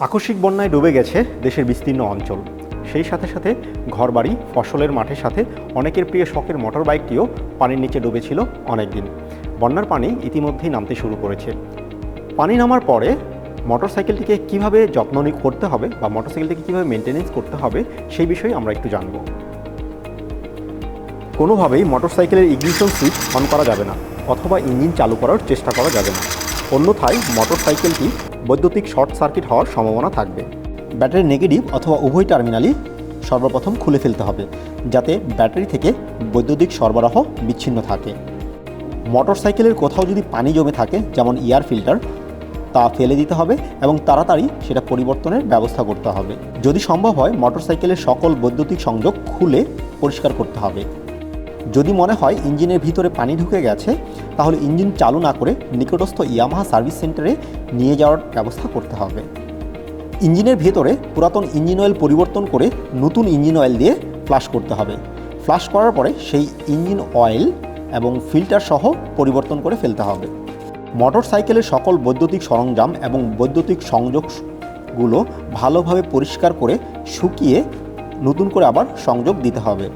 আকস্মিক বন্যায় ডুবে গেছে দেশের বিস্তীর্ণ অঞ্চল। সেই সাথে সাথে ঘরবাড়ি, ফসলের মাঠের সাথে অনেকের প্রিয় শখের মোটর বাইকটিও পানির নিচে ডুবেছিল অনেকদিন। বন্যার পানি ইতিমধ্যেই নামতে শুরু করেছে। পানি নামার পরে মোটরসাইকেলটিকে কীভাবে যত্ন করতে হবে বা মোটর মোটরসাইকেলটিকে কীভাবে মেনটেনেন্স করতে হবে সেই বিষয়ে আমরা একটু জানব। কোনোভাবেই মোটরসাইকেলের ইগনিশন সুইচ অন করা যাবে না অথবা ইঞ্জিন চালু করার চেষ্টা করা যাবে না। অন্যথায় মোটরসাইকেলটি বৈদ্যুতিক শর্ট সার্কিট হওয়ার সম্ভাবনা থাকবে। ব্যাটারির নেগেটিভ অথবা উভয় টার্মিনালই সর্বপ্রথম খুলে ফেলতে হবে, যাতে ব্যাটারি থেকে বৈদ্যুতিক সরবরাহ বিচ্ছিন্ন থাকে। মোটর সাইকেলের কোথাও যদি পানি জমে থাকে, যেমন এয়ার ফিল্টার, তা ফেলে দিতে হবে এবং তাড়াতাড়ি সেটা পরিবর্তনের ব্যবস্থা করতে হবে। যদি সম্ভব হয়, মোটরসাইকেলের সকল বৈদ্যুতিক সংযোগ খুলে পরিষ্কার করতে হবে। যদি মনে হয় ইঞ্জিনের ভিতরে পানি ঢুকে গেছে, তাহলে ইঞ্জিন চালু না করে নিকটস্থ ইয়ামাহা সার্ভিস সেন্টারে নিয়ে যাওয়ার ব্যবস্থা করতে হবে। ইঞ্জিনের ভেতরে পুরাতন ইঞ্জিন অয়েল পরিবর্তন করে নতুন ইঞ্জিন অয়েল দিয়ে ফ্লাশ করতে হবে। ফ্লাশ করার পরে সেই ইঞ্জিন অয়েল এবং ফিল্টার সহ পরিবর্তন করে ফেলতে হবে। মোটর সাইকেলের সকল বৈদ্যুতিক সরঞ্জাম এবং বৈদ্যুতিক সংযোগগুলো ভালোভাবে পরিষ্কার করে শুকিয়ে নতুন করে আবার সংযোগ দিতে হবে।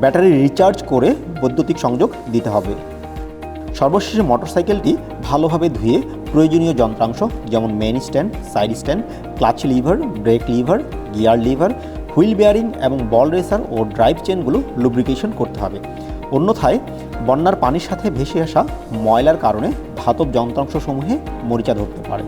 ব্যাটারি রিচার্জ করে বৈদ্যুতিক সংযোগ দিতে হবে। সর্বশেষে মোটরসাইকেলটি ভালোভাবে ধুয়ে প্রয়োজনীয় যন্ত্রাংশ যেমন main stand side stand clutch lever brake lever gear lever wheel bearing এবং বল রেসার ও ড্রাইভ চেনগুলো লুব্রিকেশন করতে হবে। অন্যথায় বন্যার পানির সাথে ভেসে আসা ময়লার কারণে ধাতব যন্ত্রাংশসমূহে মরিচা ধরতে পারে।